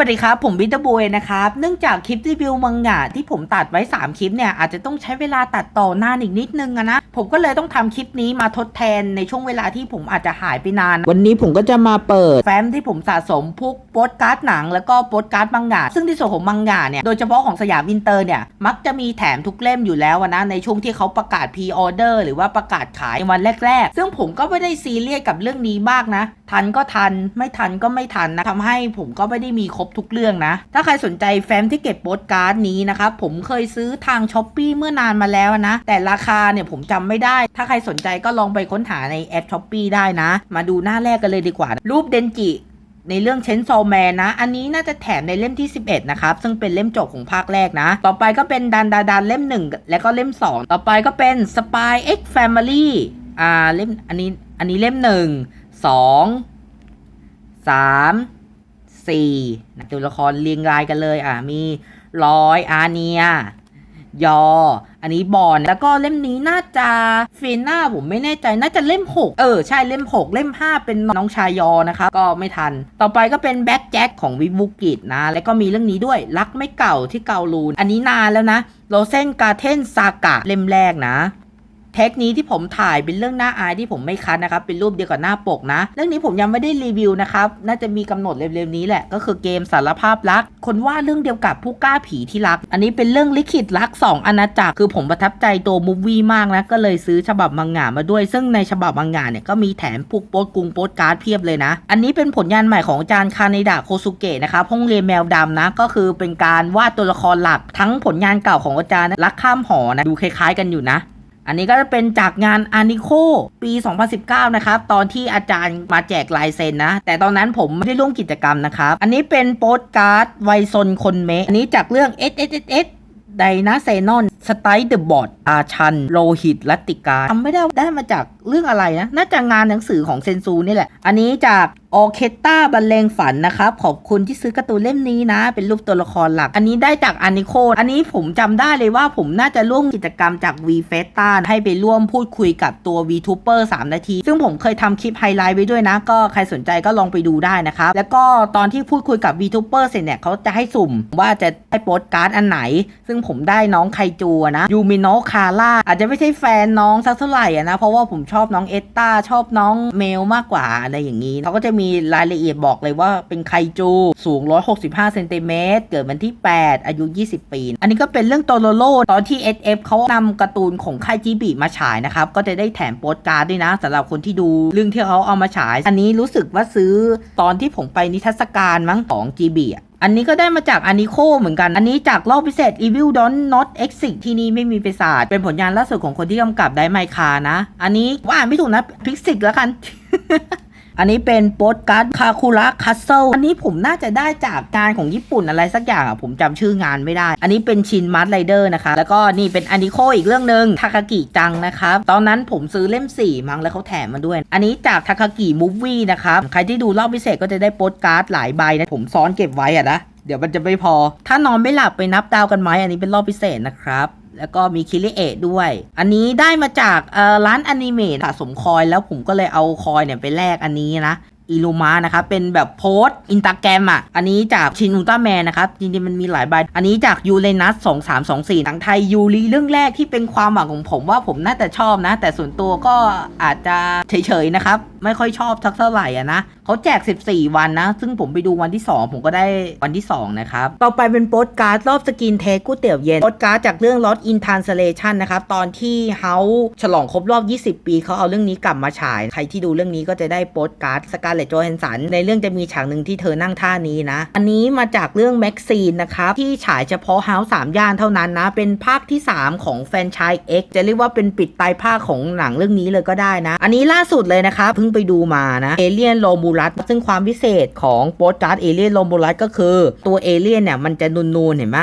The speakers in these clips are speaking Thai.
วัสดีครับ ผมวิตาบวยนะครับ เนื่องจากคลิปรีวิวมังงะที่ผมตัดไว้ 3 คลิปเนี่ย อาจจะต้องใช้เวลาตัดต่อนานอีกนิดนึงอะนะ ผมก็เลยต้องทำคลิปนี้มาทดแทนในช่วงเวลาที่ผมอาจจะหายไปนาน วันนี้ผมก็จะมาเปิดแฟ้มที่ผมสะสมพวกโปสการ์ดหนัง แล้วก็โปสการ์ดมังงะซึ่งที่ส่วนของมังงะเนี่ย โดยเฉพาะของสยามอินเตอร์เนี่ย มักจะมีแถมทุกเล่มอยู่แล้วอะนะ ในช่วงที่เขาประกาศพรีออเดอร์หรือว่าประกาศขายในวันแรก ๆ ซึ่งผมก็ไม่ได้ซีเรียสกับเรื่องนี้มากนะ ทันก็ทันไม่ทันก็ไม่ทันนะทำให้ผมก็ไม่ได้มีครบทุกเรื่องนะ ถ้าใครสนใจแฟ้มที่เก็บโปสการ์ดนี้นะครับผมเคยซื้อทางช้อปปีเมื่อนานมาแล้วนะ แต่ราคาเนี่ยผมจำไม่ได้ ถ้าใครสนใจก็ลองไปค้นหาในแอปช้อปปีได้นะ มาดูหน้าแรกกันเลยดีกว่า รูปเดนจิในเรื่องเชนโซแมนนะ อันนี้น่าจะแถมในเล่มที่ 11 นะครับ ซึ่งเป็นเล่มจบของภาคแรกนะ ต่อไปก็เป็นดันดาดันเล่ม 1 แล้วก็เล่ม 2 ต่อไปก็เป็น Spy X Family อ่าเล่มอันนี้อันนี้เล่ม 1 2 3 4นะตัวละครเรียงรายกันเลยอ่ามีลอยอาเนีย ยอ อันนี้บอลแล้วก็เล่มนี้น่าจะเฟน่าผมไม่แน่ใจน่าจะเล่ม 6 เออ ใช่เล่ม 6 เล่ม 5 เป็นน้องชายยอนะคะก็ไม่ทัน ต่อไปก็เป็นแบ็กแจ็คของวิบุกิตนะ แล้วก็มีเรื่องนี้ด้วยรักไม่เก่าที่เกาลูน อันนี้นานแล้วนะโรเซนกาเทนซากะเล่มแรกนะ เทคนี้ที่ผมถ่ายเป็นเรื่องหน้าอายที่ผมไม่คัดนะครับ เป็นรูปเดียวกับหน้าปกนะ เรื่องนี้ผมยังไม่ได้รีวิวนะครับ น่าจะมีกำหนดเร็วๆนี้แหละ ก็คือเกมสารภาพรัก คนว่าเรื่องเดียวกับผู้กล้าผีที่รัก อันนี้เป็นเรื่องลิขิตรัก 2อาณาจักร คือผมประทับใจตัวมูฟวี่มากนะ ก็เลยซื้อฉบับมังงะมาด้วย ซึ่งในฉบับมังงะเนี่ยก็มีแถมพวกโปสกรุงโปสการ์ดเพียบเลยนะ อันนี้เป็นผลงานใหม่ของอาจารย์คาเนดะโคซุเกะนะครับห้องเรียนแมวดำนะ ก็คือเป็นการวาดตัวละครหลัก ทั้งผลงานเก่าของอาจารย์รักข้ามหอนะ ดูคล้ายๆกันอยู่นะ อันนี้ก็จะเป็นจากงานอานิโคปี 2019 นะครับ ตอนที่อาจารย์มาแจกลายเซ็นนะ แต่ตอนนั้นผมไม่ได้ร่วมกิจกรรมนะครับ อันนี้เป็นโปสการ์ดไวซนคนเมอันนี้จากเรื่อง S S S S ไดนาเซนอนสไตล์เดอะบอดอาชัน โลหิตลัตติกาทำไม่ได้ได้มาจากเรื่องอะไรนะ น่าจะงานหนังสือของเซนซูนี่แหละ อันนี้จาก ออเคสตราบรรเลงฝันนะครับ ขอบคุณที่ซื้อการ์ตูนเล่มนี้นะ เป็นรูปตัวละครหลัก อันนี้ได้จากอานิโคอันนี้ผมจำได้เลยว่าผมน่าจะร่วมกิจกรรมจาก V f e t a ให้ไปร่วมพูดคุยกับตัว VTuber 3 นาที ซึ่งผมเคยทำคลิปไฮไลท์ไว้ด้วยนะ ก็ใครสนใจก็ลองไปดูได้นะครับ แล้วก็ตอนที่พูดคุยกับ VTuber เสร็จเนี่ยเขาจะให้สุ่มว่าจะได้โปสการ์ดอันไหน ซึ่งผมได้น้องไคจูนะยูมิโนะคาร่าอาจจะไม่ใช่แฟนน้องสักเท่าไหร่นะเพราะว่าผมชอบน้องเอตตาชอบน้องเมลมากกว่าอะไรอย่างนี้เขาก็จะมีีรายละเอียดบอกเลยว่าเป็นไคจู สูง 165เซนติเมตรเกิดวันที่ 8 อายุ 20 ปี อันนี้ก็เป็นเรื่องโตโรโรตอนที่ SF เขานำการ์ตูนของค่ายจีบีมาฉายนะครับ ก็จะได้แถมโปสการ์ดด้วยนะสำหรับคนที่ดูเรื่องที่เขาเอามาฉาย อันนี้รู้สึกว่าซื้อตอนที่ผมไปนิทรรศการมั้งของ GB อะอันนี้ก็ได้มาจากอานิโคเหมือนกัน อันนี้จากรอบพิเศษ Evil Don't Not Exit ที่นี่ไม่มีปีศาจเป็นผลงานล่าสุดของคนที่กำกับไดไมคานะ อันนี้ว่าไม่ถูกนะพิกซิกแล้วกัน อันนี้เป็นโปสการ์ดคาคูระคัสเซิลอันนี้ผมน่าจะได้จากงานของญี่ปุ่นอะไรสักอย่างอะผมจำชื่องานไม่ได้ อันนี้เป็นชินมาร์ r ไรเดอร์นะคะ แล้วก็นี่เป็นอานิโคอีกเรื่องหนึ่งทาคากิจังนะครับ ตอนนั้นผมซื้อเล่ม 4 มั้งแล้วเขาแถมมาด้วย อันนี้จากทาคากิมูฟวี่นะครับ ใครที่ดูรอบพิเศษก็จะได้โปสการ์ดหลายใบนะผมซ้อนเก็บไว้อะนะเดี๋ยวมันจะไม่พอ ถ้านอนไม่หลับไปนับดาวกันไหมอันนี้เป็นรอบพิเศษนะครับ แล้วก็มีคิริเอะด้วย อันนี้ได้มาจากร้านอนิเมะสะสมคอยแล้วผมก็เลยเอาคอยเนี่ยไปแลกอันนี้นะอีลูมานะครับ เป็นแบบโพสอินตาแกรมอะ อันนี้จากชินอุลตร้าแมนนะครับ จริงๆ มันมีหลายใบ อันนี้จากยูเรนัส2324หนังไทยยูริเรื่องแรกที่เป็นความหวังของผมว่าผมน่าจะชอบนะ แต่ส่วนตัวก็อาจจะเฉยๆนะครับ ไม่ค่อยชอบทักเท่าไหร่อะนะ เขาแจก 14 วันนะ ซึ่งผมไปดูวันที่ 2 ผมก็ได้วันที่ 2 นะครับ ต่อไปเป็นโปสการ์ดรอบสกินเทสก๋วยเตี๋ยวเย็นโปสการ์ดจากเรื่อง Lost in Translation นะครับ ตอนที่เฮาฉลองครบรอบ 20 ปี เขาเอาเรื่องนี้กลับมาฉาย ใครที่ดูเรื่องนี้ก็จะได้โปสการ์ดสกาเลตโจแฮนสัน ในเรื่องจะมีฉากหนึ่งที่เธอนั่งท่านี้นะ อันนี้มาจากเรื่องแม็กซีนนะครับ ที่ฉายเฉพาะเฮาสามย่านเท่านั้นนะ เป็นภาคที่ 3 ของแฟรนไชส์ X จะเรียกว่าเป็นปิดตายภาคของหนังเรื่องนี้เลยก็ได้นะ อันนี้ล่าสุดเลยนะครับ เพิ่งไปดูมานะเอเลียนโลมูรัส ซึ่งความพิเศษของโปสการ์ดเอเลียนโลมบูรัสก็คือ ตัวเอเลียนเนี่ยมันจะนูนๆเห็นไหม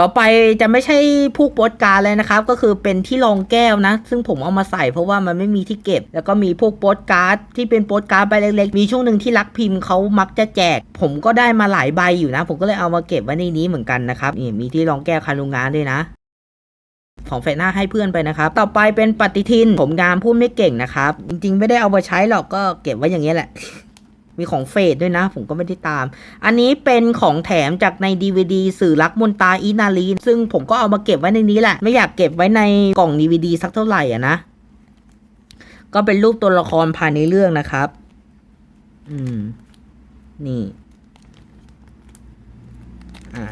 ต่อไปจะไม่ใช่พวกโปสการ์ดเลยนะครับ ก็คือเป็นที่รองแก้วนะ ซึ่งผมเอามาใส่เพราะว่ามันไม่มีที่เก็บ แล้วก็มีพวกโปสการ์ดที่เป็นโปสการ์ดใบเล็กๆ มีช่วงหนึ่งที่รักพิมพ์เขามักจะแจก ผมก็ได้มาหลายใบอยู่นะ ผมก็เลยเอามาเก็บไว้ในนี้เหมือนกันนะครับนี่มีที่รองแก้วคารุงานด้วยนะของเฟน่าให้เพื่อนไปนะครับ ต่อไปเป็นปฏิทิน ผมงามพูดไม่เก่งนะครับ จริงๆ ไม่ได้เอามาใช้หรอกก็เก็บไว้อย่างนี้แหละ มีของเฟดด้วยนะ ผมก็ไม่ได้ตาม อันนี้เป็นของแถมจากใน DVD สื่อรักมนตาอีนาลีซึ่งผมก็เอามาเก็บไว้ในนี้แหละ ไม่อยากเก็บไว้ในกล่อง DVD สักเท่าไหร่อะนะ ก็เป็นรูปตัวละครภายในเรื่องนะครับ อืม นี่ อ่า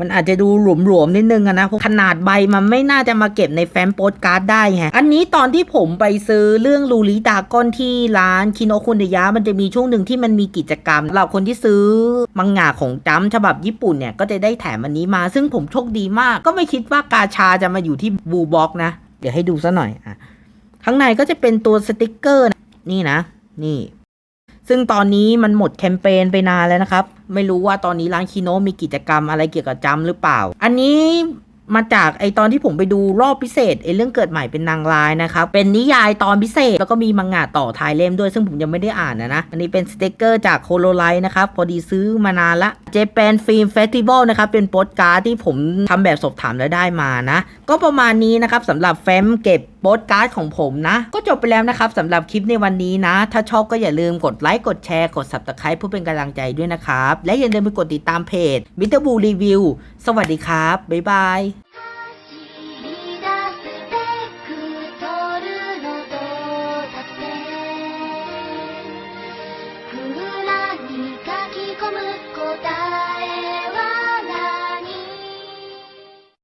มันอาจจะดูหลวมๆนิดนึงอะนะเพราะขนาดใบมันไม่น่าจะมาเก็บในแฟ้มโปสการ์ดได้ไงอันนี้ตอนที่ผมไปซื้อเรื่องลูริดากอนที่ร้านคินโอคุนเดยะมันจะมีช่วงหนึ่งที่มันมีกิจกรรมสำหรับคนที่ซื้อมังงะของจัมฉบับญี่ปุ่นเนี่ยก็จะได้แถมอันนี้มา ซึ่งผมโชคดีมาก ก็ไม่คิดว่ากาชาจะมาอยู่ที่บูบ็อกนะ เดี๋ยวให้ดูซะหน่อยอะข้างในก็จะเป็นตัวสติกเกอร์นี่นะ นี่ ซึ่งตอนนี้มันหมดแคมเปญไปนานแล้วนะครับ ไม่รู้ว่าตอนนี้ร้านคิโนมีกิจกรรมอะไรเกี่ยวกับจำหรือเปล่า อันนี้ มาจากไอตอนที่ผมไปดูรอบพิเศษไอเรื่องเกิดใหม่เป็นนางร้ายนะครับเป็นนิยายตอนพิเศษ แล้วก็มีมังงะต่อท้ายเล่มด้วย ซึ่งผมยังไม่ได้อ่านนะนะ อันนี้เป็นสต็กเกอร์จากโคโลไลท์นะครับ พอดีซื้อมานานละเจแปนฟิล์มเฟสติวัลนะครับ เป็นโปสการ์ดที่ผมทำแบบสอบถามแล้วได้มานะ ก็ประมาณนี้นะครับสำหรับแฟ้มเก็บโปสการ์ดของผมนะ ก็จบไปแล้วนะครับสำหรับคลิปในวันนี้นะ ถ้าชอบก็อย่าลืมกดไลค์กดแชร์กด subscribe เพื่อเป็นกำลังใจด้วยนะครับและอย่าลืมไปกดติดตามเพจ m r b o o Review สวัสดีครับบ๊ายบาย Bye.